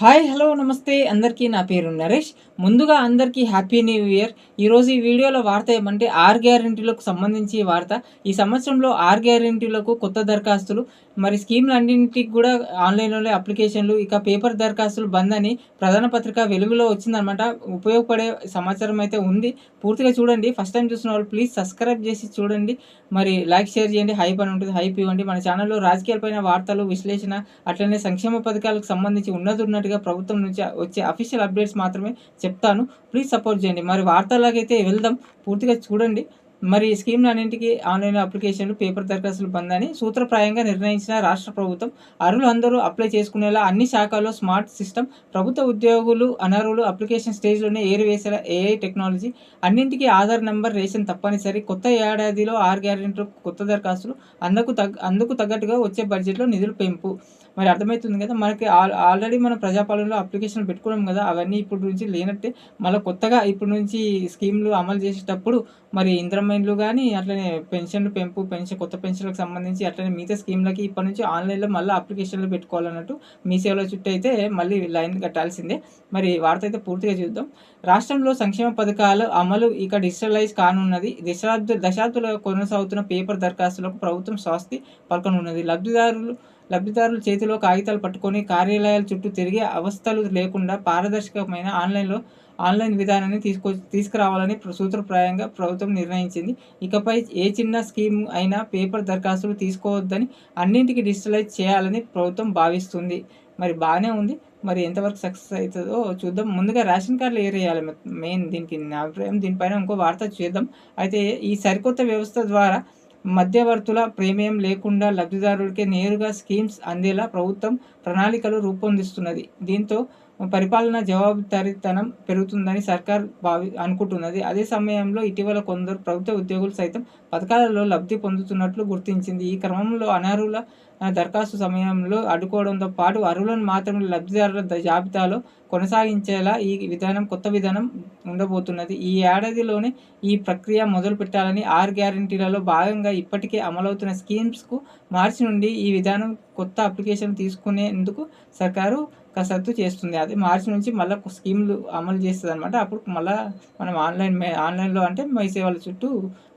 Hi hello నమస్తే. అందరికీ నా పేరు నరేష్. ముందుగా అందరికీ హ్యాపీ న్యూ ఇయర్. ఈరోజు ఈ వీడియోలో వార్త ఏమంటే ఆర్ గ్యారంటీలకు సంబంధించి వార్త. ఈ సంవత్సరంలో ఆర్ గ్యారంటీలకు కొత్త దరఖాస్తులు మరి స్కీమ్లు అన్నింటికి కూడా ఆన్లైన్లోనే అప్లికేషన్లు ఇక పేపర్ దరఖాస్తులు బంద్ అని ప్రధాన పత్రిక వెలుగులో వచ్చిందనమాట. ఉపయోగపడే సమాచారం అయితే ఉంది. పూర్తిగా చూడండి. ఫస్ట్ టైం చూసిన వాళ్ళు ప్లీజ్ సబ్స్క్రైబ్ చేసి చూడండి. మరి లైక్ షేర్ చేయండి. హైప్ అని ఉంటుంది. హైప్ ఇవ్వండి. మన ఛానల్లో రాజకీయాలపైన వార్తలు విశ్లేషణ అట్లనే సంక్షేమ పథకాలకు సంబంధించి ఉన్నది ఉన్నట్టుగా ప్రభుత్వం నుంచి వచ్చే అఫీషియల్ అప్డేట్స్ మాత్రమే చెప్తాను. ప్లీజ్ సపోర్ట్ చేయండి. మరి వార్తలాగైతే వెళ్దాం. పూర్తిగా చూడండి. మరి ఈ స్కీమ్లు అన్నింటికి ఆన్లైన్ అప్లికేషన్లు పేపర్ దరఖాస్తులు బందని సూత్రప్రాయంగా నిర్ణయించిన రాష్ట్ర ప్రభుత్వం అర్హులందరూ అప్లై చేసుకునేలా అన్ని శాఖల్లో స్మార్ట్ సిస్టమ్ ప్రభుత్వ ఉద్యోగులు అనర్హులు అప్లికేషన్ స్టేజ్లోనే ఏరివేసేలా ఏఐ టెక్నాలజీ అన్నింటికీ ఆధార్ నెంబర్ రేషన్ తప్పనిసరి కొత్త ఏడాదిలో ఆరు గ్యారెంటీ కొత్త దరఖాస్తులు అందుకు తగ్గ అందుకు తగ్గట్టుగా వచ్చే బడ్జెట్లో నిధులు పెంపు. మరి అర్థమవుతుంది కదా మనకి ఆల్రెడీ మనం ప్రజాపాలనలో అప్లికేషన్లు పెట్టుకున్నాం కదా అవన్నీ ఇప్పుడు నుంచి లేనట్టే మళ్ళీ కొత్తగా ఇప్పుడు నుంచి స్కీమ్లు అమలు చేసేటప్పుడు మరి ఇంద్రమైన్లు కానీ అట్లనే పెన్షన్లు పెంపు పెన్షన్ కొత్త పెన్షన్లకు సంబంధించి అట్లనే మిగతా స్కీమ్లకి ఇప్పటి నుంచి ఆన్లైన్లో మళ్ళీ అప్లికేషన్లు పెట్టుకోవాలన్నట్టు మీ సేవల చుట్టూ అయితే మళ్ళీ లైన్ కట్టాల్సిందే. మరి వార్త అయితే పూర్తిగా చూద్దాం. రాష్ట్రంలో సంక్షేమ పథకాలు అమలు ఇక డిజిటలైజ్ కానున్నది. దశాబ్ద దశాబ్దాలుగా కొనసాగుతున్న పేపర్ దరఖాస్తులకు ప్రభుత్వం స్వాస్తి పలకనున్నది. లబ్ధిదారులు లబ్ధిదారుల చేతిలో కాగితాలు పట్టుకొని కార్యాలయాల చుట్టూ తిరిగే అవస్థలు లేకుండా పారదర్శకమైన ఆన్లైన్లో ఆన్లైన్ విధానాన్ని తీసుకొ తీసుకురావాలని సూత్రప్రాయంగా ప్రభుత్వం నిర్ణయించింది. ఇకపై ఏ చిన్న స్కీమ్ అయినా పేపర్ దరఖాస్తులు తీసుకోవద్దని అన్నింటికి డిజిటలైజ్ చేయాలని ప్రభుత్వం భావిస్తుంది. మరి బాగానే ఉంది. మరి ఎంతవరకు సక్సెస్ అవుతుందో చూద్దాం. ముందుగా రేషన్ కార్డులు ఏరేయాలి మెయిన్ దీనికి నా అభిప్రాయం. దీనిపైన ఇంకో వార్త చూద్దాం. అయితే ఈ సరికొత్త వ్యవస్థ ద్వారా మధ్యవర్తుల ప్రీమియం లేకుండా లబ్ధిదారుడికే నేరుగా స్కీమ్స్ అందేలా ప్రభుత్వం ప్రణాళికలు రూపొందిస్తున్నది. దీంతో పరిపాలన జవాబుదారీతనం పెరుగుతుందని సర్కార్ భావి అనుకుంటున్నది. అదే సమయంలో ఇటీవల కొందరు ప్రభుత్వ ఉద్యోగులు సైతం పథకాలలో లబ్ధి పొందుతున్నట్లు గుర్తించింది. ఈ క్రమంలో అనర్హుల దరఖాస్తు సమయంలో అడ్డుకోవడంతో పాటు అర్హులను మాత్రమే లబ్ధిదారుల జాబితాలో కొనసాగించేలా ఈ విధానం కొత్త విధానం ఉండబోతున్నది. ఈ ఏడాదిలోనే ఈ ప్రక్రియ మొదలు పెట్టాలని ఆర్ గ్యారంటీలలో భాగంగా ఇప్పటికే అమలవుతున్న స్కీమ్స్కు మార్చి నుండి ఈ విధానం కొత్త అప్లికేషన్ తీసుకునేందుకు సర్కారు కసరత్తు చేస్తుంది. అది మార్చి నుంచి మళ్ళీ స్కీమ్లు అమలు చేస్తుంది అనమాట అప్పుడు మళ్ళీ మనం ఆన్లైన్ ఆన్లైన్లో అంటే మై సేవల చుట్టూ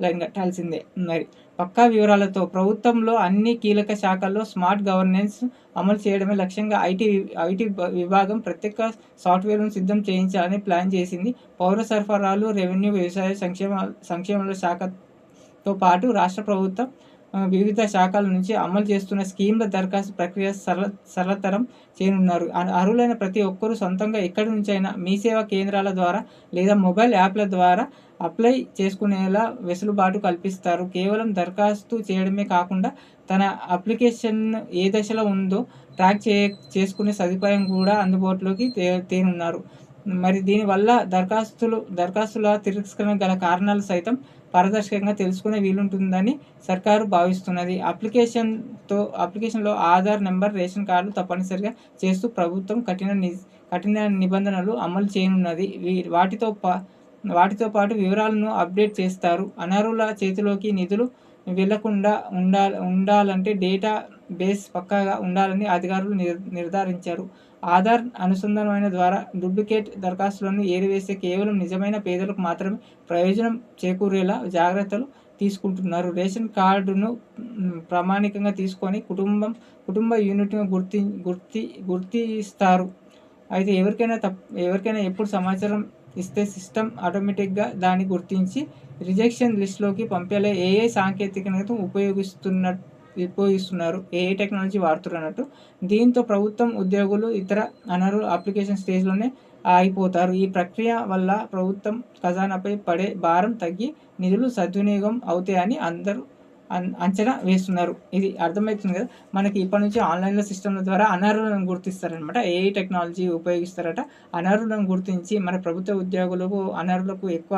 లైన్ కట్టాల్సిందే. మరి పక్కా వివరాలతో ప్రభుత్వంలో అన్ని కీలక శాఖల్లో స్మార్ట్ గవర్నెన్స్ అమలు చేయడమే లక్ష్యంగా ఐటీ ఐటీ విభాగం ప్రత్యేక సాఫ్ట్వేర్ను సిద్ధం చేయించాలని ప్లాన్ చేసింది. పౌర సరఫరాలు రెవెన్యూ వ్యవసాయ సంక్షేమ సంక్షేమ శాఖతో పాటు రాష్ట్ర ప్రభుత్వం వివిధ శాఖల నుంచి అమలు చేస్తున్న స్కీమ్ల దరఖాస్తు ప్రక్రియ సరళ సరళతరం చేయనున్నారు. అర్హులైన ప్రతి ఒక్కరూ సొంతంగా ఎక్కడి నుంచైనా మీ సేవా కేంద్రాల ద్వారా లేదా మొబైల్ యాప్ల ద్వారా అప్లై చేసుకునేలా వెసులుబాటు కల్పిస్తారు. కేవలం దరఖాస్తు చేయడమే కాకుండా తన అప్లికేషన్ ఏ దశలో ఉందో ట్రాక్ చే చేసుకునే సదుపాయం కూడా అందుబాటులోకి తే తేనున్నారు. మరి దీనివల్ల దరఖాస్తులు దరఖాస్తుల తిరస్కరణ గల కారణాలు సైతం పారదర్శకంగా తెలుసుకునే వీలుంటుందని సర్కారు భావిస్తున్నది. అప్లికేషన్తో అప్లికేషన్లో ఆధార్ నెంబర్ రేషన్ కార్డు తప్పనిసరిగా చేస్తూ ప్రభుత్వం కఠిన కఠిన నిబంధనలు అమలు చేయనున్నది. వాటితో పా వాటితో పాటు వివరాలను అప్డేట్ చేస్తారు. అనర్హుల చేతిలోకి నిధులు వెళ్ళకుండా ఉండాలంటే డేటా బేస్ పక్కాగా ఉండాలని అధికారులు నిర్ధారించారు. ఆధార్ అనుసంధానమైన ద్వారా డూప్లికేట్ దరఖాస్తులను ఏరివేసే కేవలం నిజమైన పేదలకు మాత్రమే ప్రయోజనం చేకూరేలా జాగ్రత్తలు తీసుకుంటున్నారు. రేషన్ కార్డును ప్రామాణికంగా తీసుకొని కుటుంబం కుటుంబ యూనిట్ను గుర్తి గుర్తి గుర్తిస్తారు. అయితే ఎవరికైనా తప్ ఎవరికైనా ఎప్పుడు సమాచారం ఇస్తే సిస్టమ్ ఆటోమేటిక్గా దాన్ని గుర్తించి రిజెక్షన్ లిస్ట్లోకి పంపేలా ఏఏ సాంకేతికతను ఉపయోగిస్తున్నట్టు ఉపయోగిస్తున్నారు ఏఐ టెక్నాలజీ వాడుతున్నారు అన్నట్టు. దీంతో ప్రభుత్వం ఉద్యోగులు ఇతర అనరు అప్లికేషన్ స్టేజ్లోనే ఆగిపోతారు. ఈ ప్రక్రియ వల్ల ప్రభుత్వం ఖజానాపై పడే భారం తగ్గి నిధులు సద్వినియోగం అవుతాయని అందరూ అంచనా వేస్తున్నారు. ఇది అర్థమవుతుంది కదా? మనకి ఇప్పటి నుంచి ఆన్లైన్లో సిస్టమ్ల ద్వారా అనర్హులను గుర్తిస్తారనమాట ఏఐ టెక్నాలజీ ఉపయోగిస్తారట. అనర్హులను గుర్తించి మన ప్రభుత్వ ఉద్యోగులకు అనర్హులకు ఎక్కువ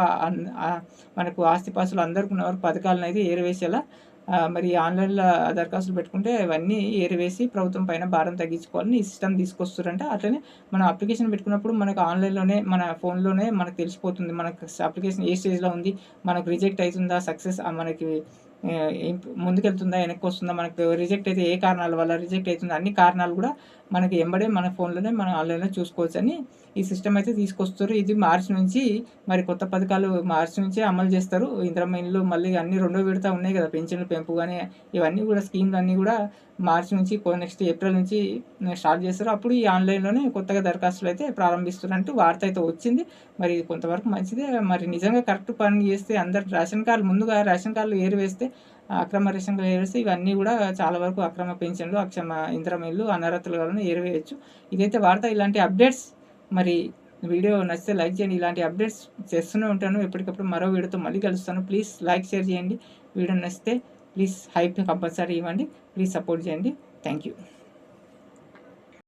మనకు ఆస్తిపాస్తులు అందరికీ ఉన్న పథకాలను అయితే ఏరవేసేలా మరి ఆన్లైన్లో దరఖాస్తులు పెట్టుకుంటే అవన్నీ ఏరివేసి ప్రభుత్వం పైన భారం తగ్గించుకోవాలని ఈ సిస్టమ్ తీసుకొస్తారంటే అట్లనే మనం అప్లికేషన్ పెట్టుకున్నప్పుడు మనకు ఆన్లైన్లోనే మన ఫోన్లోనే మనకు తెలిసిపోతుంది. మనకు అప్లికేషన్ ఏ స్టేజ్లో ఉంది మనకు రిజెక్ట్ అవుతుందా సక్సెస్ మనకి ముందుకెళ్తుందా వెనక్కి వస్తుందా మనకు రిజెక్ట్ అయితే ఏ కారణాల వల్ల రిజెక్ట్ అవుతుందా అన్ని కారణాలు కూడా మనకి ఎంబడే మన ఫోన్లోనే మనం ఆన్లైన్లో చూసుకోవచ్చు అని ఈ సిస్టమ్ అయితే తీసుకొస్తారు ఇది మార్చి నుంచి మరి కొత్త పథకాలు మార్చి నుంచి అమలు చేస్తారు. ఇంద్రమ్మ ఇల్లు మళ్ళీ అన్ని రెండో విడత ఉన్నాయి కదా పెన్షన్లు పెంపు కానీ ఇవన్నీ కూడా స్కీమ్లు అన్నీ కూడా మార్చి నుంచి నెక్స్ట్ ఏప్రిల్ నుంచి స్టార్ట్ చేస్తారు. అప్పుడు ఈ ఆన్లైన్లోనే కొత్తగా దరఖాస్తులు అయితే ప్రారంభిస్తున్నట్టు వార్త అయితే వచ్చింది. మరి కొంతవరకు మంచిదే. మరి నిజంగా కరెక్ట్ పని చేస్తే అందరు రేషన్ కార్డు ముందుగా రేషన్ కార్డులు ఏరు వేస్తే అక్రమ రేషన్ కార్డు ఇవన్నీ కూడా చాలా వరకు అక్రమ పెన్షన్లు అక్షమ ఇంద్రమిల్లు అనర్హతలు వలన ఏరివేయచ్చు. ఇదైతే వార్త. ఇలాంటి అప్డేట్స్ మరి వీడియో నచ్చితే లైక్ చేయండి. ఇలాంటి అప్డేట్స్ చేస్తూనే ఉంటాను. ఎప్పటికప్పుడు మరో వీడియోతో మళ్ళీ కలుస్తాను. ప్లీజ్ లైక్ షేర్ చేయండి. వీడియో నచ్చితే ప్లీజ్ హైప్ కంపల్సరీ ఇవ్వండి. ప్లీజ్ సపోర్ట్ చేయండి. Thank you.